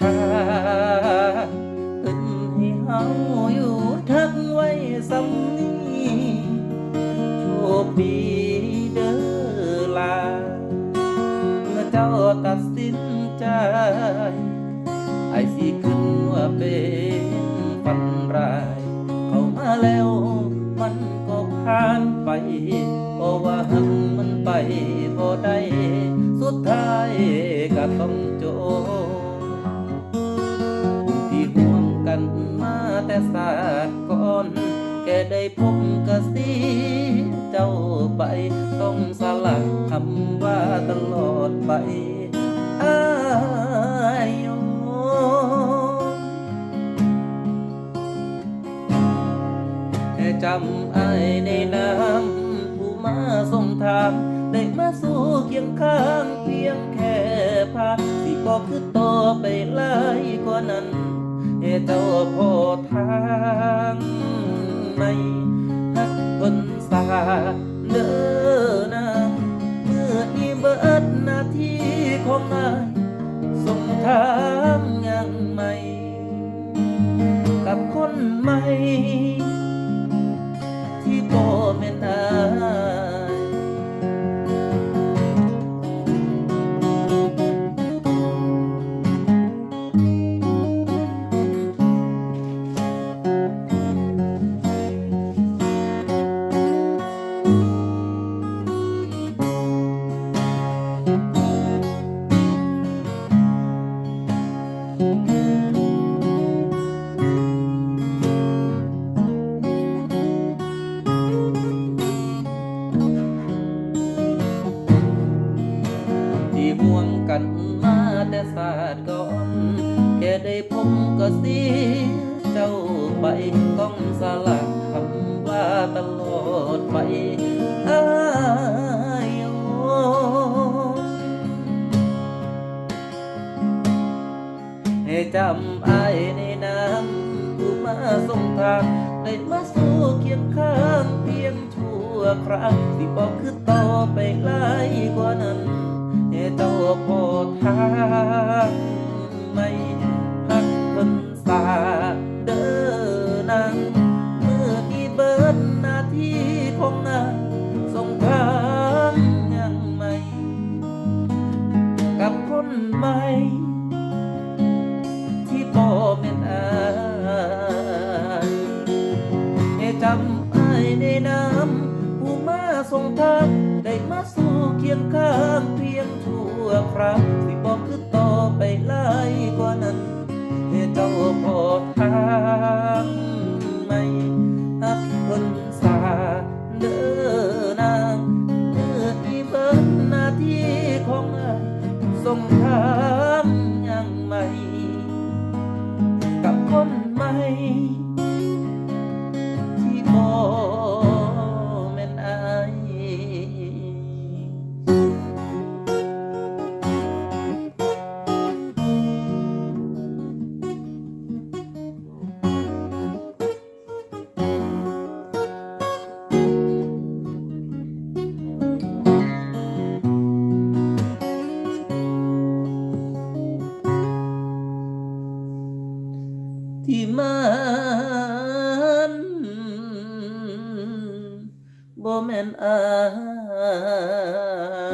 ส้นทางเอิ้นให้เฮาอยู่ทักไว้สำนี้โชคดีเด้อลาเมื่อเจ้าตัดสินใจไอ้สิขึ้นว่าเป็นฝันร้ายเข้ามาแล้วมันก็ผ่านไปเพราะว่าหักมันไปบ่ได้สุดท้ายก็ต้องโจม แต่ศาสตร์ก่อนแค่ได้พบกะสีเจ้าไป ต้องสลักคำว่าตลอดไปอายโย่จำไอ้ในน้ำผู้มาส่งทางได้มาสู่เคียงข้างเพียงแค่พาสิบอกคือต่อไปหลายกว่านั้น เจ้าพอทางไม่ฮักคนสาเด้อนะเมื่อนี้เบิดหน้าที่ของนายส่งทามยังไม่ กับคนใหม่ ห่วงกันมาแต่ศาสตร์ก่อนแค่ได้พบก็เสียเจ้าไปต้องสลักคำว่าตลอดไปอายโยให้จำอายในน้ำผู้มาส่งทางได้มาสู่เคียงข้างเพียงชั่วคราวที่บอกคือต่อไปหลกว่านั้น ให้เจ้าพอทางไม่หักเพิ่นสาเด้อนางเมื่อนี้เบิดหน้าที่ของนางส่งทางยังใหม่กับคนใหม่ที่บ่แม่นอายให้จำอ้ายในน้ำผู้มาส่งทาง ได้มาสู่เคียงข้างเพียงทั่วคราวสิบอกคือต่อไปไลายกว่านั้นให้เจ้าพอทางไม่ฮักคนสาเด้อนางเมื่อที่เบิดหน้าที่ของอานส่งทา บ่แม่นอาย